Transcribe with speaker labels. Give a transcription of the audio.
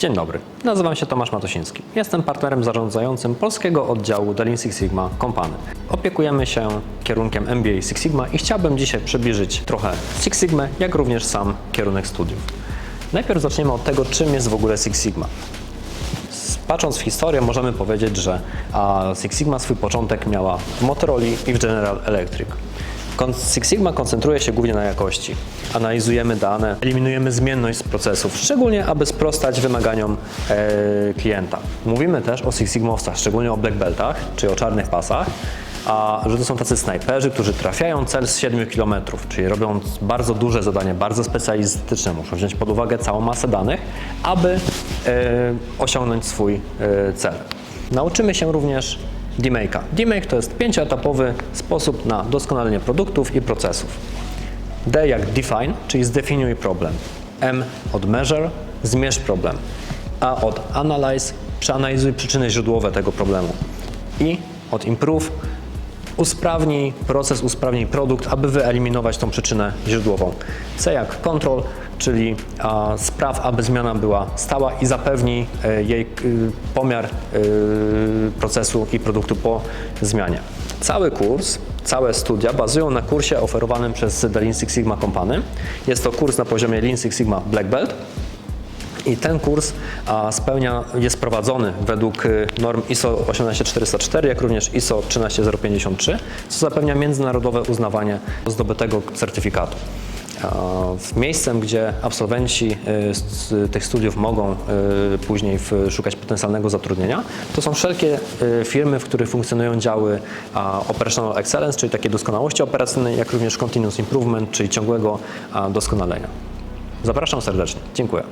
Speaker 1: Dzień dobry, nazywam się Tomasz Matosiński. Jestem partnerem zarządzającym polskiego oddziału Delin Six Sigma Company. Opiekujemy się kierunkiem MBA Six Sigma i chciałbym dzisiaj przybliżyć trochę Six Sigma, jak również sam kierunek studiów. Najpierw zaczniemy od tego, czym jest w ogóle Six Sigma. Patrząc w historię, możemy powiedzieć, że Six Sigma swój początek miała w Motorola i w General Electric. Six Sigma koncentruje się głównie na jakości. Analizujemy dane, eliminujemy zmienność z procesów, szczególnie aby sprostać wymaganiom e, klienta. Mówimy też o Six Sigmowcach, szczególnie o black beltach, czy o czarnych pasach, a że to są tacy snajperzy, którzy trafiają cel z 7 km, czyli robią bardzo duże zadanie, bardzo specjalistyczne, muszą wziąć pod uwagę całą masę danych, aby e, osiągnąć swój e, cel. Nauczymy się również demake'a. Demake to jest pięcioetapowy sposób na doskonalenie produktów i procesów. D jak define, czyli zdefiniuj problem. M od measure, zmierz problem. A od analyze, przeanalizuj przyczyny źródłowe tego problemu. I od improve, usprawnij proces, usprawnij produkt, aby wyeliminować tą przyczynę źródłową. C jak control, czyli spraw, aby zmiana była stała i zapewnij e, jej y, pomiar y, procesu i produktu po zmianie. Cały kurs, całe studia bazują na kursie oferowanym przez The Lean Six Sigma Company. Jest to kurs na poziomie Lean Six Sigma Black Belt. I ten kurs spełnia, jest prowadzony według norm ISO 18404, jak również ISO 13053, co zapewnia międzynarodowe uznawanie zdobytego certyfikatu. Miejscem, gdzie absolwenci y, tych studiów mogą y, później szukać potencjalnego zatrudnienia, to są wszelkie y, firmy, w których funkcjonują działy Operational Excellence, czyli takiej doskonałości operacyjnej, jak również Continuous Improvement, czyli ciągłego doskonalenia. Zapraszam serdecznie. Dziękuję.